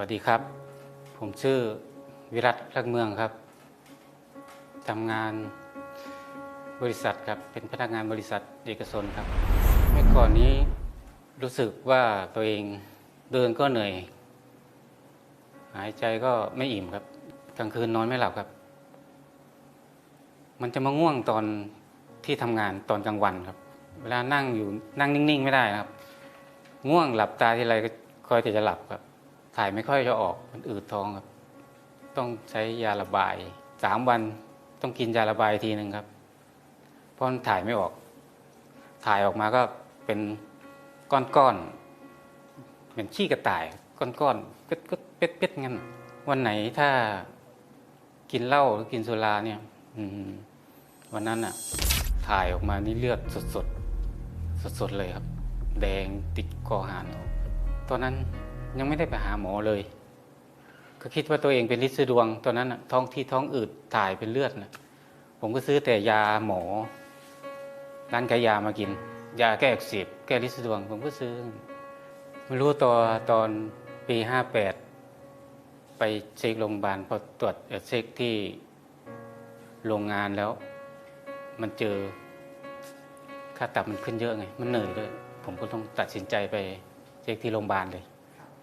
วัสดีครับ ผมชื่อวิรัตรักเมืองครับทำงานบริษัทครับ เป็นพนักงานบริษัทเอกชนครับ เมื่อก่อนนี้รู้สึกว่าตัวเองเดินก็เหนื่อย หายใจก็ไม่อิ่มครับ กลางคืนนอนไม่หลับครับ มันจะมาง่วงตอนที่ทำงานตอนกลางวันครับ เวลานั่งอยู่นั่งนิ่งๆ ไม่ได้ครับ ง่วงหลับตาทีไรก็คอยแต่จะหลับครับ ถ่ายไม่ค่อยจะออกมันอืดท้องครับ ต้องใช้ยาระบายสามวันต้องกินยาระบายทีหนึ่งครับ เพราะมันถ่ายไม่ออก ถ่ายออกมาก็เป็นก้อนๆเหมือนขี้กระต่าย ก้อนๆก็ก็เป็ดเป็ดงั้น วันไหนถ้ากินเหล้าหรือกินสุราเนี่ย อืวันนั้นอะถ่ายออกมานี่เลือดสดๆสดๆเลยครับ แดงติดคอหานตอนนั้น ยังไม่ได้ไปหาหมอเลย ก็คิดว่าตัวเองเป็นลินสดวงตอนนั้นท้องที่ท้องอืดถ่ายเป็นเลือดนะผมก็ซื้อแต่ยาหมอร้านขายยามากิน ยาแก้อักเสบแก้ลินสดวง ผมก็ซื้อไม่รู้ตัวตอนปีห้าแปดไปเช็คโรงพยาบาลพอตรวจเอ่อเช็คที่โรงงานแล้ว มันเจอค่าตับมันขึ้นเยอะไง มันเหนื่อยด้วย ผมก็ต้องตัดสินใจไปเช็คที่โรงพยาบาลเลย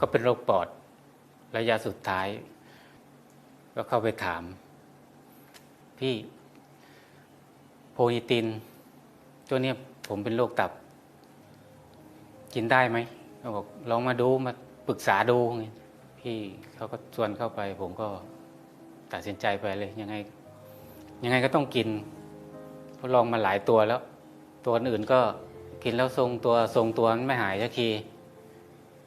ก็เป็นโรคปอดระยะสุดท้าย ก็เข้าไปถาม พี่โพนิติน ตัวเนี้ยผมเป็นโรคตับ กินได้ไหมเขาบอกลองมาดูมาปรึกษาดูพี่เขาก็ชวนเข้าไป ผมก็ตัดสินใจไปเลยยังไง ยังไงก็ต้องกินทดลองมาหลายตัวแล้ว ตัวอื่นก็กินแล้วทรงตัวทรงตัวมันไม่หายสักที